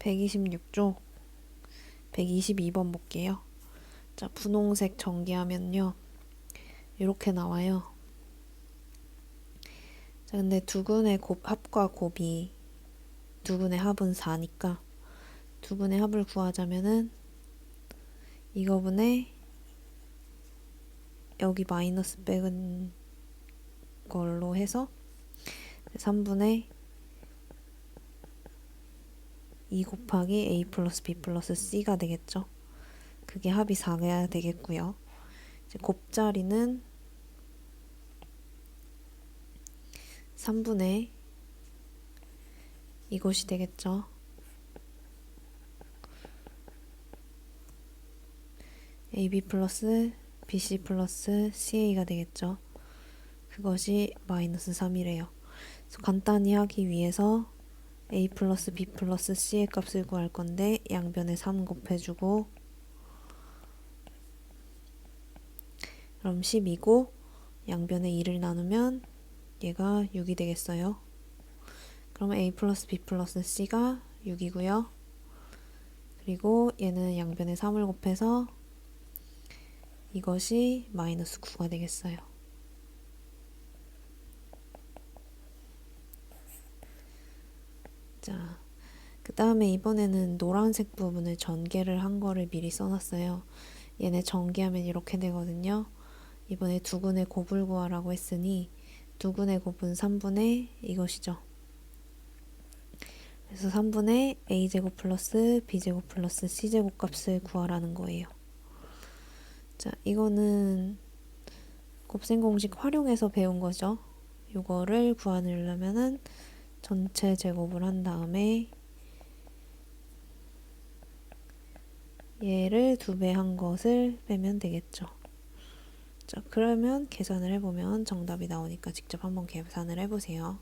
126쪽 122번 볼게요. 자, 분홍색 전개하면요. 이렇게 나와요. 자, 근데 두근의 곱, 합과 곱이 두근의 합은 4니까 두근의 합을 구하자면은 이거분에 여기 마이너스 빼은 걸로 해서 3분의 2 곱하기 a 플러스 b 플러스 c가 되겠죠. 그게 합이 4가 되겠고요. 이제 곱자리는 3분의 이것이 되겠죠. ab 플러스 bc 플러스 ca가 되겠죠. 그것이 마이너스 3이래요. 그래서 간단히 하기 위해서 a 플러스 b 플러스 c의 값을 구할 건데 양변에 3 곱해주고 그럼 10이고 양변에 2를 나누면 얘가 6이 되겠어요. 그러면 a 플러스 b 플러스 c가 6이고요. 그리고 얘는 양변에 3을 곱해서 이것이 마이너스 9가 되겠어요. 자, 그 다음에 이번에는 노란색 부분을 전개를 한 거를 미리 써놨어요. 얘네 전개하면 이렇게 되거든요. 이번에 두근의 곱을 구하라고 했으니 두근의 곱은 3분의 이것이죠. 그래서 3분의 a제곱 플러스 b제곱 플러스 c제곱 값을 구하라는 거예요. 자, 이거는 곱셈 공식 활용해서 배운 거죠. 이거를 구하려면은 전체 제곱을 한 다음에 얘를 두 배 한 것을 빼면 되겠죠. 자, 그러면 계산을 해보면 정답이 나오니까 직접 한번 계산을 해보세요.